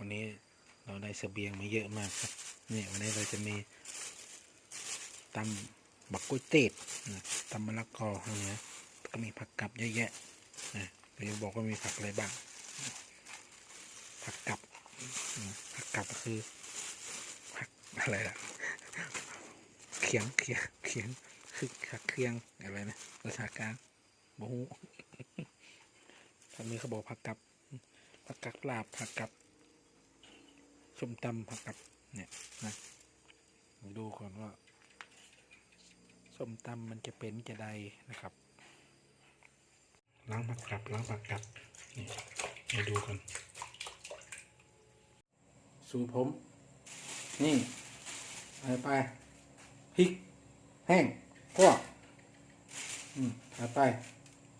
วันนี้เราได้เสบียงมาเยอะมากครับนี่ยวันนี้เราจะมีตำบักกล้ยเต็ดนะตำมะละกออะไรเงี้ยก็มีผักกับเยอะแยะนะเราจะบอกว่ามีผักอะไรบ้าง ผักกับผักกับก็คือผักอะไรล่ะเขียงเขียงเขียงคือผักเคียงอะไรนะภาษากลางบฮูทางนี้เขาบอกผักกับผักกับลาบผักกับ ส้มตำผักกับเนี่ยนะมาดูก่อนว่าส้มตำมันจะเป็นจะใดนะครับล้างผักกับล้างผักกับนี่มาดูกันสูตรผม นี่เอาไปพริกแห้งคั่วอืมเอาไป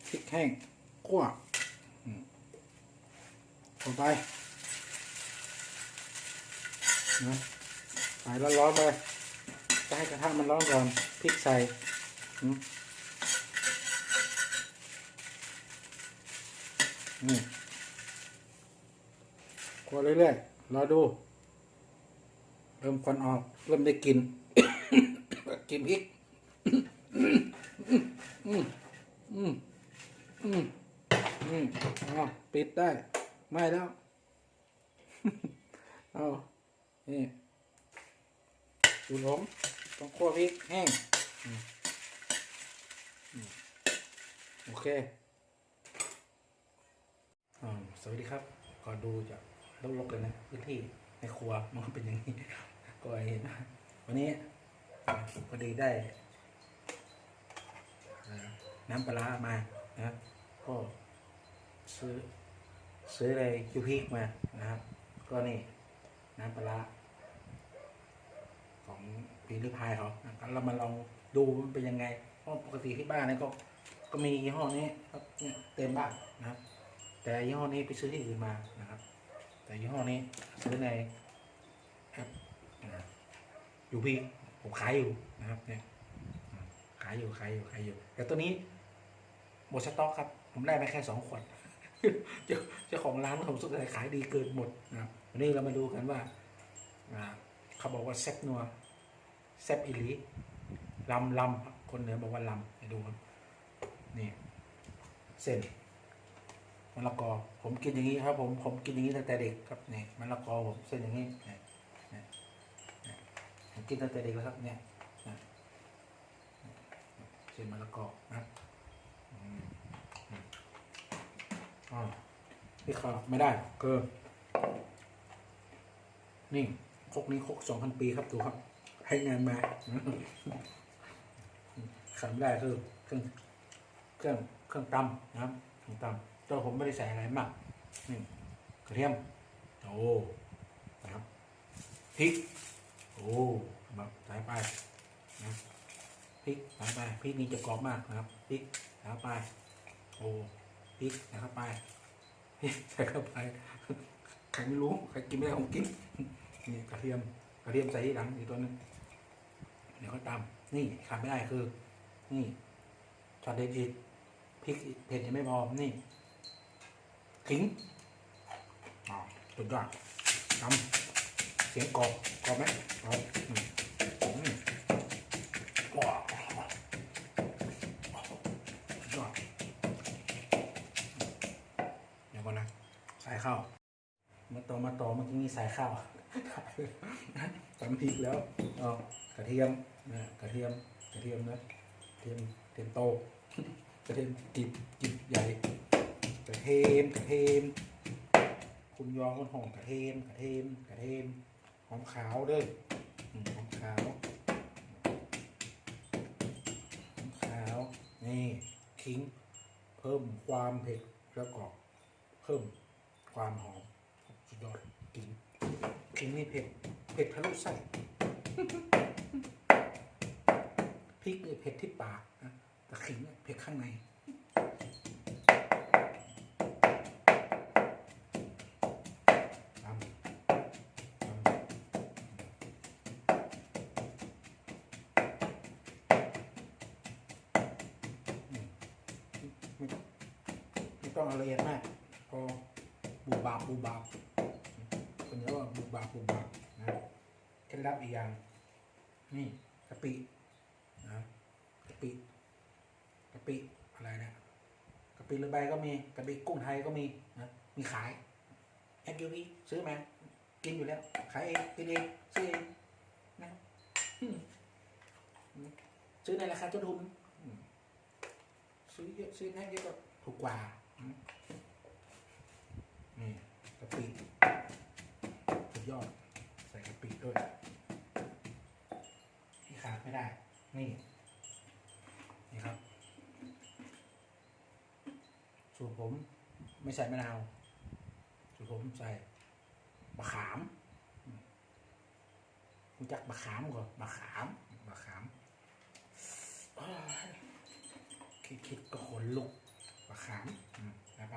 พริกแห้งคั่วลงไป นะใส่ร้อนๆไปจะให้กระทะมันร้อนก่อนพริกใส่อืมนี่กดเรื่อยๆรอดู เริ่มควันออก เริ่มได้กลิน กินพริกอืมอืมอืมอืมเอปิดได้ ไม่แล้ว เอา นี่ดูผมต้องคั่วพริกแห้งโอเคอสวัสดีครับ ก่อนดูจะลกๆเลยนะพื้นที่ในครัวมันเป็นอย่างนี้ก็เห็นวันนี้พอดีได้ น้ำปลาร้ามานะครับก็ซื้อซื้ออะไรยูพิกมานะครับ ก็นี่ น้ำปลาร้า ของปีริพายเขานะครับเรามาลองดูมันเป็นยังไง เพราะปกติที่บ้านเนี่ยก็ก็มียี่ห้อนี้ครับเนี่ยเต็มบ้านนะครับ แต่ยี่ห้อนี้ไปซื้อที่อื่นมานะครับ แต่ยี่ห้อนี้ซื้อในแอปยูพิกผมขายอยู่นะครับเนี่ยขายอยู่ขายอยู่ขายอยู่ แต่ตัวนี้หมดสต็อกครับ ผมได้มาแค่สองขวดเจ้าของร้านผมสุดท้ายขายดีเกินหมดนะครับวันนี้เรามาดูกันว่าเขาบอกว่าแซ่บนัว แซ่บอิลีลำลำคนเหนือบอกว่าลำไปดูครับนี่เส้นมะละกอ ผมกินอย่างนี้ครับ ผมผมกินอย่างนี้ตั้งแต่เด็กครับนี่มะละกอผมเส้นอย่างนี้นี่นี่ผมกินตั้งแต่เด็กแล้วครับเนี่ยเส้นมะละกอนะอืมอ่าที่ขาไม่ได้คือนี่คกนี้คกสองพันปีครับดูครับ ให้งานมาขาดไม่ได้คือเครื่องเครื่องเครื่องตำนะครับเครื่องตำแต่ผมไม่ได้ใส่อะไรมากนี่กระเทียมโอ้นะครับพริกโอ้แบบใส่ไปนะพริกใส่ไปพริกนี้จะกรอบมากนะครับพริกใส่ไปโอ้พริกใส่เข้าไปพริกใส่เข้าไปใครไม่รู้ใครกินไม่ได้ผมกินนี่กระเทียมกระเทียมใส่ที่หลังอีกตัวหนึง เดี๋ยวก็ตาม นี่ขาดไม่ได้คือ นี่ช็อตเด็ดอีกพริกเผ็ดยังไม่พอ นี่ขิงอ๋อสุดยอดตำเสียงกรอบกรอบไหมกรอบอืมอืมว้าวสุดยอดเดี๋ยวก่อนนะ ใส่ข้าว มาต่อมาต่อเมื่อกี้มีใส่ข้าว ตำพริกแล้วเอากระเทียมนะกระเทียมกระเทียมนะเทียมเทียมโตกระเทียมจิบจิบใหญ่กระเทียมกระเทียมคุณยองคนหอมกระเทียมกระเทียมกระเทียมหอมขาวเด้ออืมหอมขาวหอมขาวนี่ขิงเพิ่มความเผ็ดแล้วก็เพิ่มความหอมสุดยอด กินกินนี่เผ็ดเผ็ดทะลุไส้พริกนี่เผ็ดที่ปากนะแต่ขิงเนี่ยเผ็ดข้างในตำตำอืมไม่ต้องไม่ต้องเอาละเอียดมาก พอบูบาบบูบาบคน ปรุงก่อนนะเคล็ดลับอีกอย่าง นี่กะปินะกะปิกะปิอะไรนะ กะปิเรือใบก็มีกะปิกุ้งไทยก็มีนะมีขายแอปยูวีซื้อมากินอยู่แล้วขายเองกินเองซื้อเองนะซื้อในราคาต้นทุนอืมซื้อเยอะซื้อแพ็คเยอะก็ถูกกว่านี่กะปิสุดยอดใส่กะปิด้วยที่ขาดไม่ได้ นี่ครับ สูตรผมไม่ใส่มะนาว สูตรผมใส่มะขามรู้จักมะขามก่อนมะขามมะขามอ้ายคิดคิดก็ขนลุกมะขามอไปไป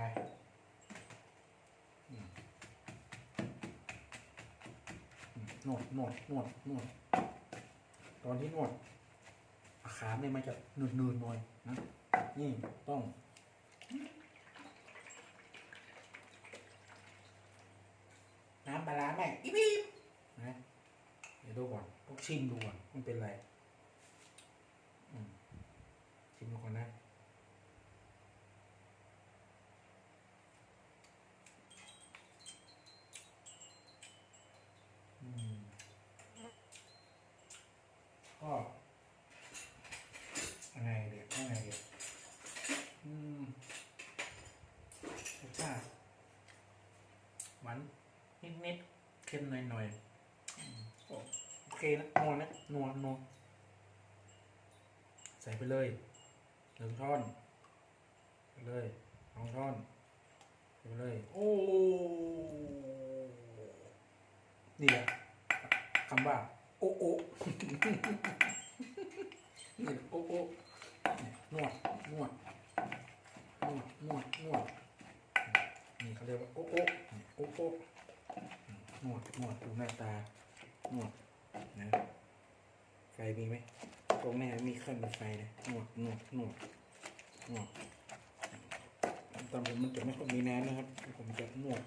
นวดนวดนวดนวดตอนที่นวดมะขามเนี่ยมันจะหนืดๆหน่อยนะนี่ต้อง น้ำปลาร้าแม่อีบีบนะเดี๋ยวดูก่อนต้อง ชิมดูก่อนมันเป็นไรชิมดูก่อนนะก็ยังไงเดียวยังไงเดียวอืมรสชาติหวานนิดๆเค็มหน่อยๆอืมโอโอ เคนะนัวนะนัวนัวใส่ไปเลยหนึ่งช้อนไปเลยสองช้อนไปเลย โอ้นี่แหละคำว่า โอโอนี่โอโอนวดนวดนวดนวดนวดนี่เขาเรียกว่าโอโอโอโอนวดนวดดูหน้าตานวด นะไฟมีไหมตรงนี้มีเครื่องไฟเลยนวดหนวดหนวดหนวดตอนผมมันจะไม่ค่อยมีน้ำนะครับ ผมจะหนวด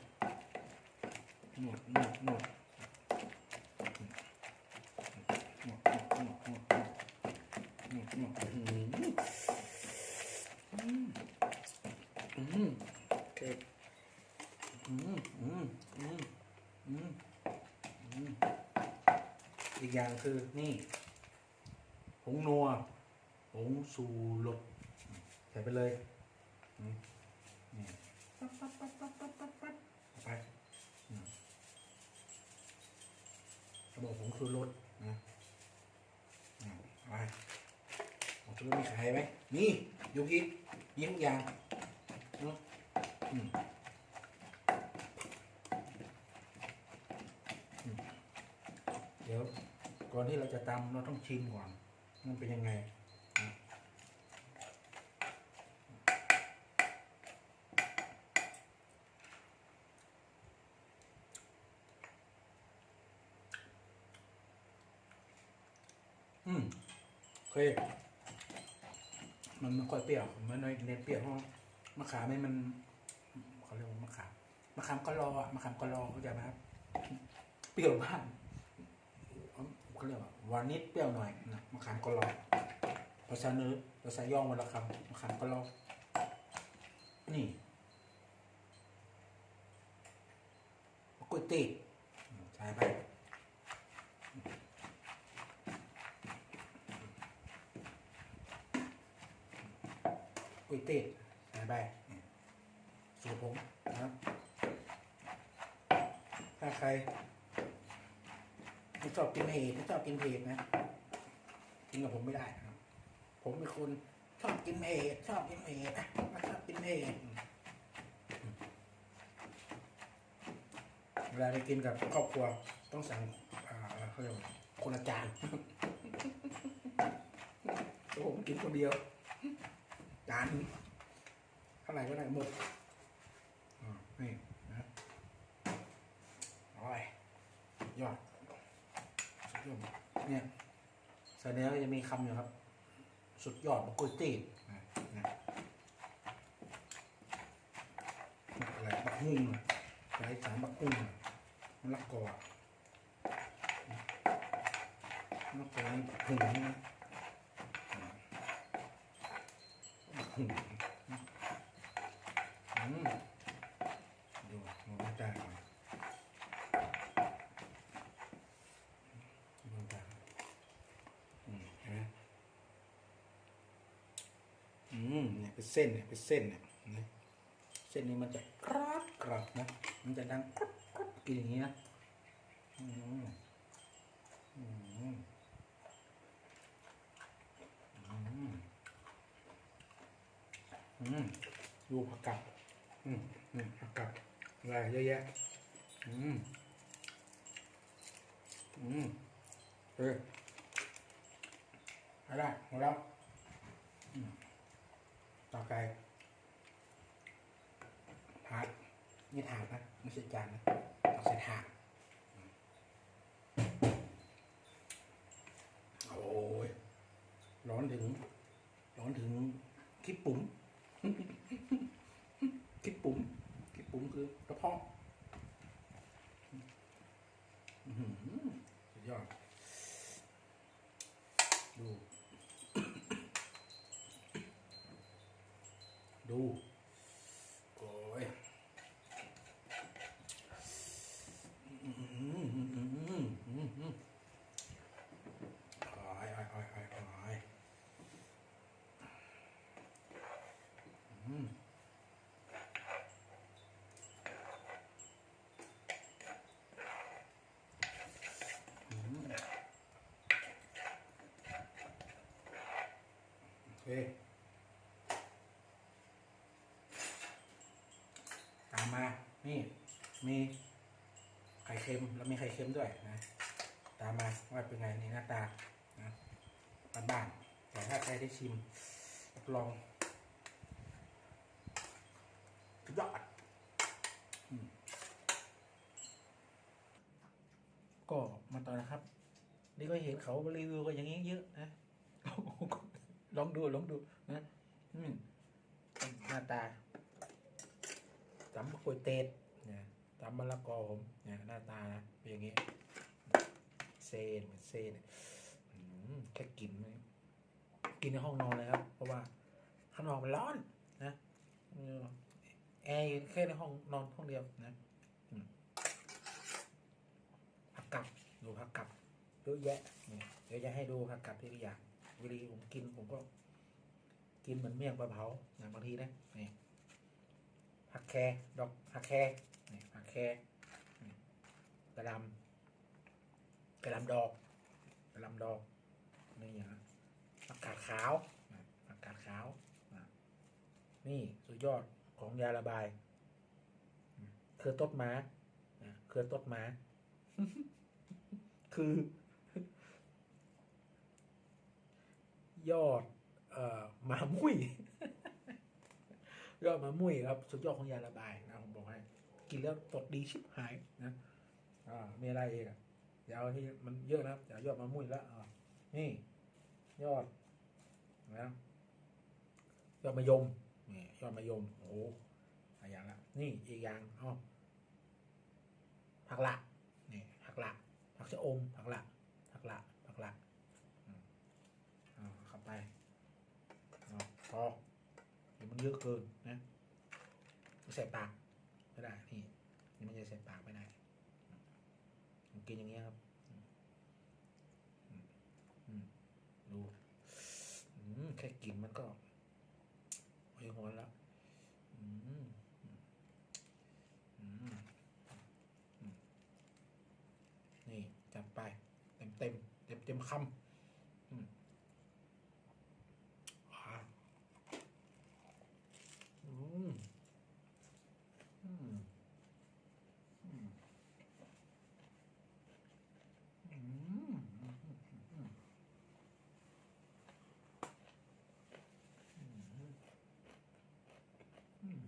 หนวดนวดนวด หมดหมดหมดหมดหมดหมดหมดอืมอืมอืมโอเคอืมอืมอืมอืมอืม อย่างคือนี่ผงนัวผงสูรสใส่ไปเลยนี่ปั๊บปั๊บปั๊บปั๊บปั๊บปั๊บปั๊บไปอืมเขาบอกผงสูรสนะไปของชุดมีขายไหมนี่ยูกิยิ้มทุกอย่างเนอะอืมอืมเดี๋ยว ก่อนที่เราจะตำเราต้องชิมก่อน มันเป็นยังไงอืมโอเค มันไม่ค่อยเปรี้ยวมันน้อยเน้นเปรี้ยวเพราะมะขามนี่มันเขาเรียกว่ามะขามมะขามก็รออะมะขามก็รอเข้าใจไหมครับ เปรี้ยวบ้าง เขาเรียกว่าวานนิดเปรี้ยวหน่อยนะมะขามก็รอภาษาเนื้อภาษาย่องวันละคำมะขามก็รอนี่มะกรูดตีบใส่ไปก๋วยเตี๋ยวใส่ไปสูตรผมนะครับถ้าใคร ชอบกินเผ็ดชอบกินเผ็ดนะกินกับผมไม่ได้นะครับ ผมเป็นคนชอบกินเผ็ดชอบกินเผ็ดนะชอบกินเผ็ดเวลาไปกินกับครอบครัวต้องสั่งอ่าเขาเรียกคนละจานผมกินคนเดียวจานเท่าไหร่ก็ได้หมด เนี่ยแสดงว่าจะมีคำอยู่ครับ สุดยอดบักกุยตีนะอะไรบักฮุ่งอะไรสามบักกุ้งมัละกอมันละกอนี่หุ่งนะหุ่ง เส้นเนี่ยเป็นเส้นเนี่ยเห็นไหมเส้นนี้มันจะกรอบกรอบนะ มันจะดังกรอบกรอบกินอย่างนี้นะอืมอืมอืมอืมดูผักกัดอืมอืมผักกัดอะไรเยอะแยะอืมอืมเอออาละหมดแล้ว ต่อไปถาดนี่ถาดนะไม่ใช่จานนะเอาใส่ถาดอืมโอ้ยร้อนถึง ร้อนถึงคิดปุ๋ม คิดปุ๋มคิดปุ๋มคือกระเพาะอื้อหือสุดยอด ดู ดูโอ้ยอื้อหืออื้อหืออื้อหืออื้อหืออ้ามมา นี่ มีไข่เค็มแล้วมีไข่เค็มด้วยนะ ตามมาว่าเป็นไงนี่หน้าตานะบ้านๆแต่ถ้าใครได้ชิมรับรองสุดยอดอืมก็มาต่อนะครับ นี่ก็เห็นเขารีวิวกันอย่างนี้เยอะนะลองดูลองดูนะหน้าตา ตำมะกรูดเตดเนี่ยตำมะละกอผมนี่ยหน้าตานะเป็นอย่างนี้เส้นเหมือนเส้นเนี่ยอืมแค่กินกินในห้องนอนเลยครับ เพราะว่าข้างนอกมันร้อนนะแอร์แค่ในห้องนอนห้องเดียวนะผักกับดูผักกับเยอะแยะเดี๋ยวจะให้ดูผักกับทีละอย่างเวลาผมกินผมก็ กินเหมือนเมี่ยงปลาเผาอย่างบางทีนะนี่ ผักแครดอกผักแครนี่ผักแค่กระหลำกระหลำดอกกระหลำดอกนี่อย่างนั้นผักกาดขาวผักกาดขาวนี่สุดยอดของยาระบายคือต้นม้าอะคือต้นม้า คือ ยอดเอ่อหมามุ้ย ยอดมามุ้ยครับสุดยอดของยาระบายนะผมบอกให้ กินแล้วตดดีชิบหายนะอ่ามีอะไรอีกอะยาที่มันเยอะนะอย่ายอดมามุ้ยแล้วอ่านี่ ยอดนะยอดมะยมนี่ยอดมะยมโอ้หอย่างละนี่อีกอย่างอ๋อผักละนี่ผักละผักชะอมผักละผักละผักละอ่าข้าไปอาพอ เยอะเกินนะใส่ปากไม่ได้นี่นี่มันจะใส่ปากไม่ได้กินอย่างเงี้ยครับดูแค่กินมันก็โอ้ยหัวแล้วนี่จัดไป เต็มเต็มเต็มเต็มคำอืมว้าวอืมอืมอืมอืมอืมอืม อืม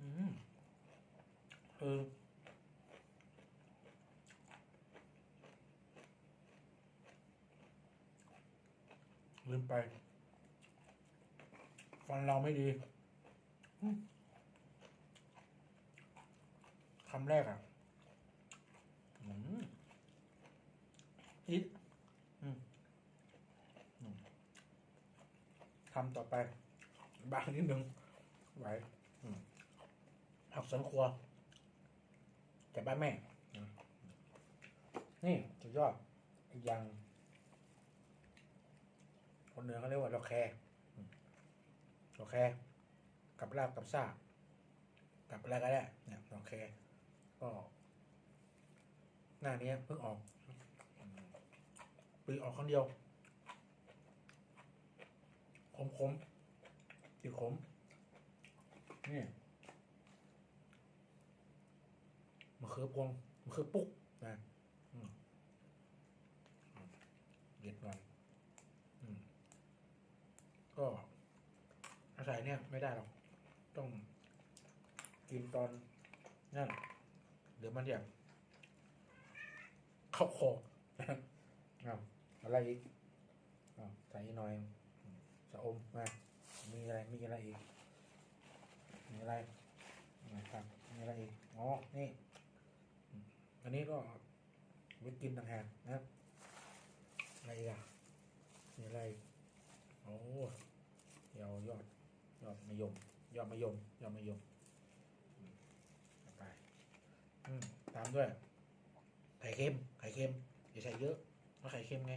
อืม เออลืมไป ฟันเราไม่ดีอืมคำแรกอะอืมอิดอืมอืมคำต่อไป บางนิดนึงไหวอืมผักสวนครัว จากบ้านแม่ นี่สุดยอดอีกอย่าง คนเหนือเขาเรียกว่าดอกแคอืมดอกแคกับลาบกับซากับอะไรก็ได้เนี่ยดอกแคร์ก็ หน้านี้เพิ่งออกปีออกครั้งเดียว ขมขมติดขมนี่ มะเขือพวงมะเขือปุ๊กนะอืมอืมเด็ดหน่อยก็อาศัยเนี่ยไม่ได้หรอก ต้องกินตอนนั่นเดี๋ยวมันเดี๋ยวเข้าคออ้าวอะไรอีกใส่หน่อยอมสะอมมามีอะไร มีอะไรอีก มีอะไรนะครับมีอะไรอีก อ๋อ นี่ อันนี้ก็ไว้กินต่างหากนะครับอะไรอะมีอะไรอีกโอ้ยวยอดยอดมะยมยอดมะยมยอดมะยมอืมไปตามด้วยไข่เค็มไข่เค็มอย่าใส่เยอะเพราะไข่เค็มไง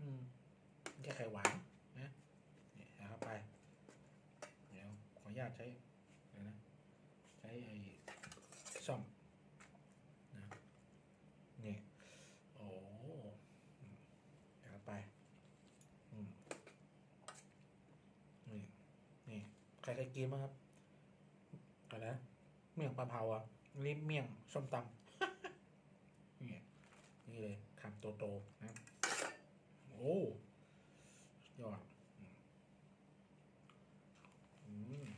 อืมไม่ใช่ไข่หวานนะนี่เอาเข้าไปเดี๋ยวขออนุญาตใช้เดี๋ยวนะ ใช้ไอ้ซ่อมนะนี่ โอ้อืมเอาเข้าไป อืม นี่ นี่ ใครเคย กินมั้างครับอะไรนะเมี่ยงปลาเผาอะนี่เมี่ยงส้มตำนี่นี่เลยคำโตๆนะ โอ้สุดยอด อืม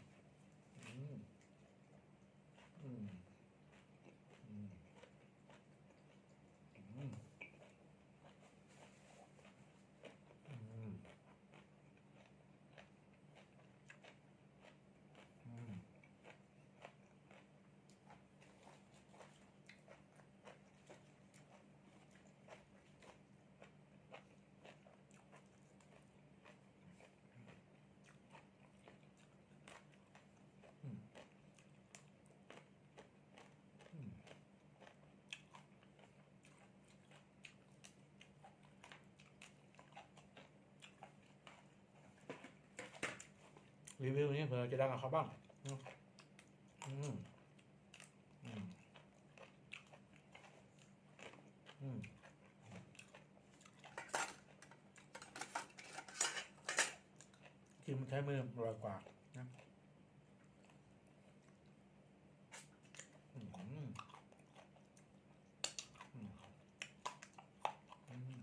อืม อืม อืม อืม อืม อืม รีวิวนี้เผื่อจะดังกับเขาบ้าง อืม อืม อืม อืมกินมันใช้มืออร่อยกว่านะอืม อืม อืม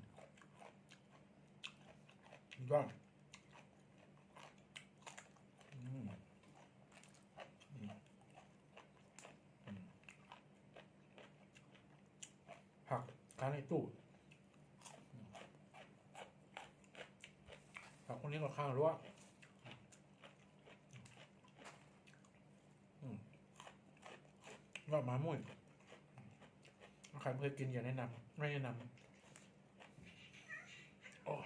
ยอด อืมอืมอืม ผักทานในตู้อืมผักคนนี้ก็ข้างรั้วอืมยอดหมามุ้ยใครไม่เคยกินอย่าแนะนำไม่แนะนำอ้ย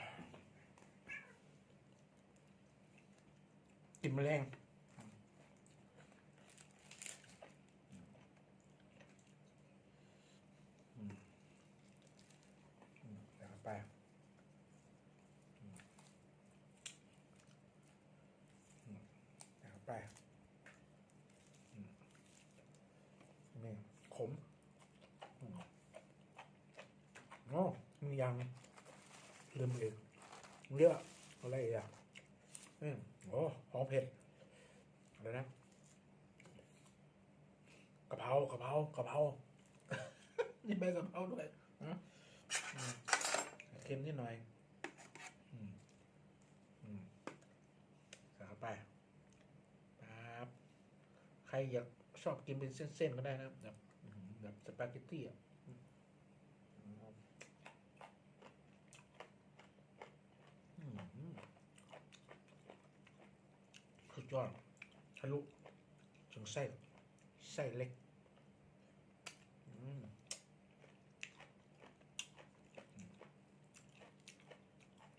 กินแมลง อืมอืมเดี๋ยวเอาไปอืมอืมเดี๋ยวเอาไปอืมนี่ขมอืมโอ้มี ยังลืมอีกเยอะอะไรอีกอะอืมโอ้หอมเผ็ดอะไรนะกะเพรากะเพรากะเพรานี่ใบกะเพราด้วยอืมอืมเค็มนิดหน่อยอืมอืมใส่เข้าไปครับใครอยากชอบกินเป็นเส้นๆก็ได้นะครับแบบอืมแบบสปาเกตตี้อะอืมอืมอืม ยอดทะลุถึงไส้ไส้เล็ก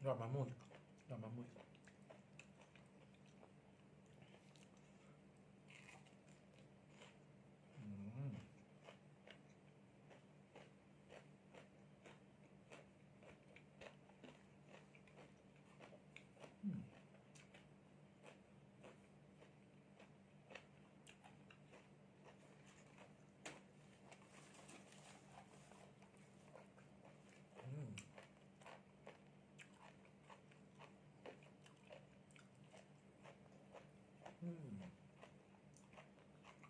ยอดมะม่วงยอดมะม่วงอืมอืม อืมอืม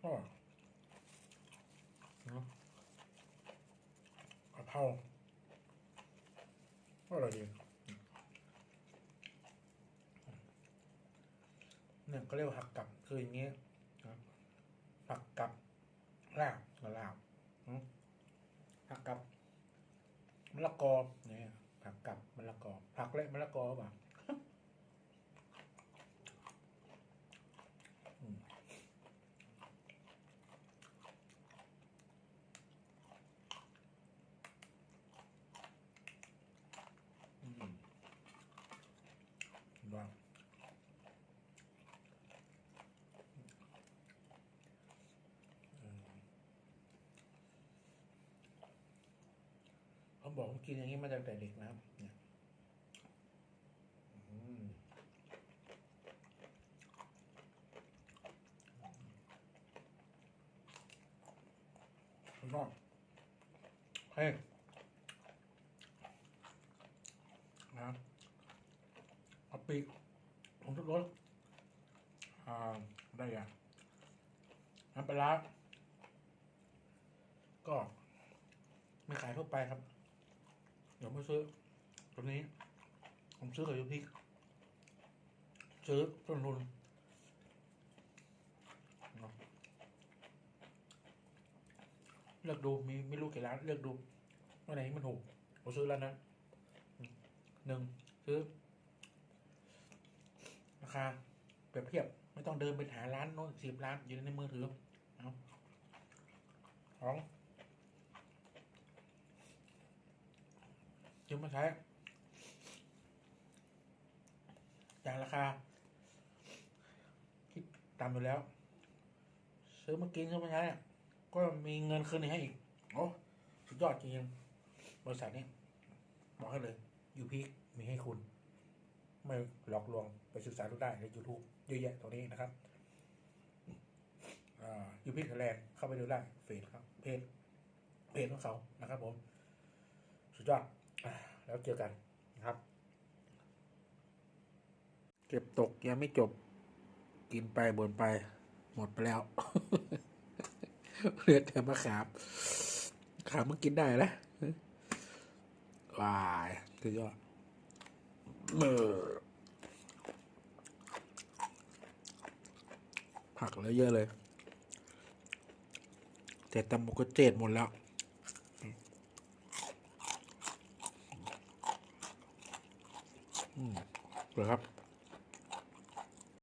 อ๋อเนาะกะเพราอร่อยดีเนี่ยก็เรียกว่าหักกลับคืออย่างเงี้ยหักกลับลาบกับลาบหักกลับมะละกอเนี่ยผักกับมะละกอผักและมะละกอปล่าอืมอืมว้าวอืม เขา บอกกินอย่างนี้มาตั้งแต่เด็กนะครับเนี่ยอืมคุณพ่อเฮ้ยนะเอาปีกผมทุกรสอ่าได้ยังน้ำปลาร้าก็ ไม่ขายทั่วไปครับ เดี๋ยวมาซื้อตัวนี้ ผมซื้อกับยูพิกซื้อต้นทุนเนาะ เลือกดูมีไม่รู้กี่ร้านเลือกดูว่าไหนมันถูกผมซื้อแล้วนะหนึ่งซื้อ ราคาเปรียบเทียบ ไม่ต้องเดินไปหาร้านโน้นสิบร้านอยู่ในมือถือสองยืมมาใช้จากราคาคิดตามอยู่แล้ว ซื้อมากินซื้อมาใช้อะ ก็มีเงินคืนให้อีกโอ้สุดยอดจริงๆบริษัทนี้บอกให้เลยยูพีมีให้คุณ ไม่หลอกลวงไปศึกษาดูได้ใน YouTube เยอะแยะตรงนี้นะครับยูพีไทยแลนด์เข้าไปดูได้เฟซครับเพจเพจของเขานะครับ ผม สุดยอดอแล้วเจอกันนะครับ เก็บตกยังไม่จบ กินไปบนไป หมดไปแล้ว เหลือแต่มะขามขามมันกินได้แล้ววายสุดยอดเออผักแล้วเยอะเลย แต่ตำมุกก็เจ็ดหมดแล้วอืมเหรอครับ